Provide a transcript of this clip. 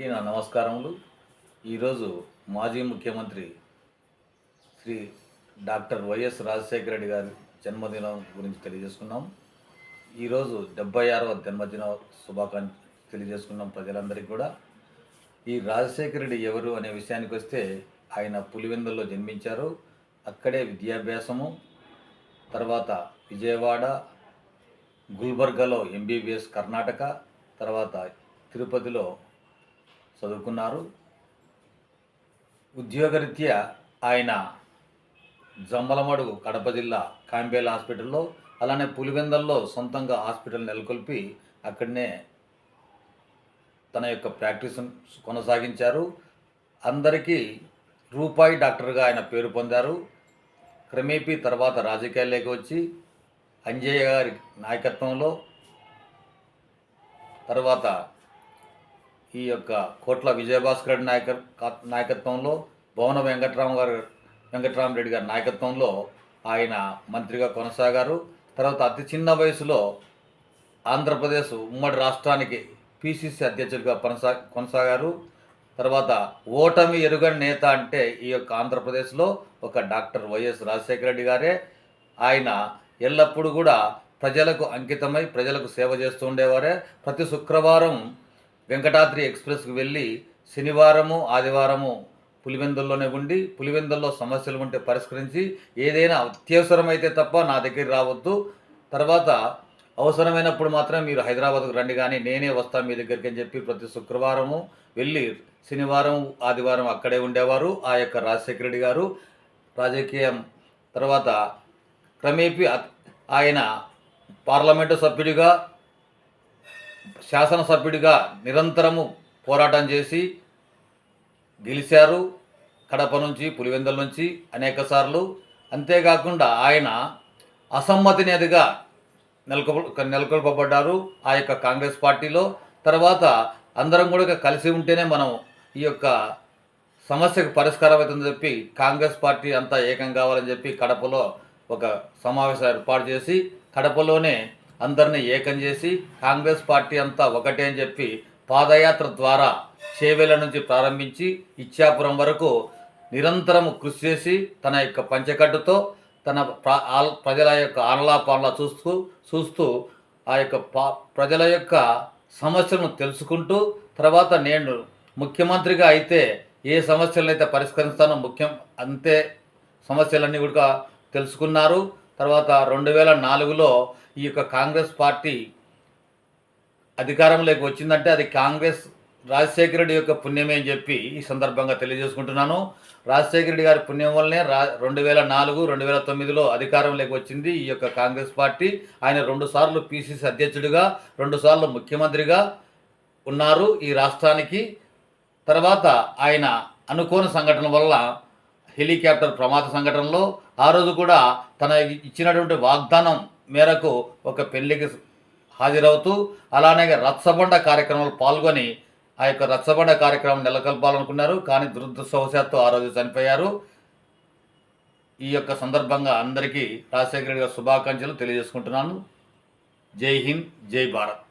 అందరికీ నా నమస్కారములు. ఈరోజు మాజీ ముఖ్యమంత్రి శ్రీ డాక్టర్ వైఎస్ రాజశేఖర రెడ్డి గారి జన్మదినం గురించి తెలియజేసుకున్నాం. ఈరోజు డెబ్బై ఆరవ జన్మదిన శుభాకాంక్ష తెలియజేసుకున్నాం ప్రజలందరికీ కూడా. ఈ రాజశేఖర రెడ్డి ఎవరు అనే విషయానికి వస్తే ఆయన పులివెందుల్లో జన్మించారు. అక్కడే విద్యాభ్యాసము తర్వాత విజయవాడ గుల్బర్గాలో ఎంబీబీఎస్ కర్ణాటక తర్వాత తిరుపతిలో చదువుకున్నారు. ఉద్యోగరీత్యా ఆయన జమ్మలమడుగు కడప జిల్లా కాంబేల్ హాస్పిటల్లో అలానే పులివెందల్లో సొంతంగా హాస్పిటల్ నెలకొల్పి అక్కడనే తన యొక్క ప్రాక్టీస్ కొనసాగించారు. అందరికీ రూపాయి డాక్టర్గా ఆయన పేరు పొందారు. క్రమేపీ తర్వాత రాజకీయాల్లోకి వచ్చి అంజయ్య గారి నాయకత్వంలో తర్వాత ఈ యొక్క కోట్ల విజయభాస్కర్ రెడ్డి నాయక నాయకత్వంలో భవన వెంకట్రామ గారు వెంకట్రామరెడ్డి గారి నాయకత్వంలో ఆయన మంత్రిగా కొనసాగారు. తర్వాత అతి చిన్న వయసులో ఆంధ్రప్రదేశ్ ఉమ్మడి రాష్ట్రానికి పిసిసి అధ్యక్షుడిగా కొనసా కొనసాగారు. తర్వాత ఓటమి ఎరుగని నేత అంటే ఈ యొక్క ఆంధ్రప్రదేశ్లో ఒక డాక్టర్ వైఎస్ రాజశేఖర రెడ్డి గారే. ఆయన ఎల్లప్పుడూ కూడా ప్రజలకు అంకితమై ప్రజలకు సేవ చేస్తూ ఉండేవారే. ప్రతి శుక్రవారం వెంకటాద్రి ఎక్స్ప్రెస్కి వెళ్ళి శనివారము ఆదివారము పులివెందుల్లోనే ఉండి పులివెందుల్లో సమస్యలు ఉంటే పరిష్కరించి ఏదైనా అత్యవసరమైతే తప్ప నా దగ్గర రావద్దు. తర్వాత అవసరమైనప్పుడు మాత్రం మీరు హైదరాబాద్కు రండి కానీ నేనే వస్తాను మీ దగ్గరికి అని చెప్పి ప్రతి శుక్రవారము వెళ్ళి శనివారం ఆదివారం అక్కడే ఉండేవారు. ఆ యొక్క రాజశేఖర రెడ్డి గారు రాజకీయం తర్వాత క్రమేపీ ఆయన పార్లమెంటు సభ్యుడిగా శాసనసభ్యుడిగా నిరంతరము పోరాటం చేసి గెలిచారు. కడప నుంచి పులివెందుల నుంచి అనేక సార్లు. అంతేకాకుండా ఆయన అసమ్మతిని ఎదుగా నెలకొల్పబడ్డారు ఆ యొక్క కాంగ్రెస్ పార్టీలో. తర్వాత అందరం కూడా కలిసి ఉంటేనే మనం ఈ యొక్క సమస్యకు పరిష్కారం అవుతుందని చెప్పి కాంగ్రెస్ పార్టీ అంతా ఏకం కావాలని చెప్పి కడపలో ఒక సమావేశం ఏర్పాటు చేసి కడపలోనే అందరినీ ఏకం చేసి కాంగ్రెస్ పార్టీ అంతా ఒకటే అని చెప్పి పాదయాత్ర ద్వారా చేవేల నుంచి ప్రారంభించి ఇచ్చాపురం వరకు నిరంతరము కృషి చేసి తన యొక్క పంచకట్టుతో తన ఆల్- ప్రజల యొక్క ఆనలాపానలా చూస్తూ చూస్తూ ఆ యొక్క పా- ప్రజల యొక్క సమస్యలను తెలుసుకుంటూ తర్వాత నేను ముఖ్యమంత్రిగా అయితే ఏ సమస్యలను అయితే పరిష్కరిస్తానో ముఖ్యం అంతే సమస్యలన్నీ కూడా తెలుసుకున్నారు. తర్వాత రెండు వేల నాలుగులో ఈ యొక్క కాంగ్రెస్ పార్టీ అధికారంలోకి వచ్చిందంటే అది కాంగ్రెస్ రాజశేఖర రెడ్డి యొక్క పుణ్యమే అని చెప్పి ఈ సందర్భంగా తెలియజేసుకుంటున్నాను. రాజశేఖర రెడ్డి గారి పుణ్యం వల్లనే రా రెండు వేల నాలుగు రెండు వేల తొమ్మిదిలో అధికారంలోకి వచ్చింది ఈ యొక్క కాంగ్రెస్ పార్టీ. ఆయన రెండు సార్లు పిసిసి అధ్యక్షుడిగా రెండు సార్లు ముఖ్యమంత్రిగా ఉన్నారు ఈ రాష్ట్రానికి. తర్వాత ఆయన అనుకోని సంఘటన వల్ల హెలికాప్టర్ ప్రమాద సంఘటనలో ఆ రోజు కూడా తన ఇచ్చినటువంటి వాగ్దానం మేరకు ఒక పెళ్ళికి హాజరవుతూ అలానే రచ్చబండ కార్యక్రమంలో పాల్గొని ఆ యొక్క రచ్చబండ కార్యక్రమం నెలకొల్పాలనుకున్నారు. కానీ దురదృష్టవశాత్తు ఆ రోజు చనిపోయారు. ఈ యొక్క సందర్భంగా అందరికీ రాజశేఖర్ గారి శుభాకాంక్షలు తెలియజేసుకుంటున్నాను. జై హింద్ జై భారత్.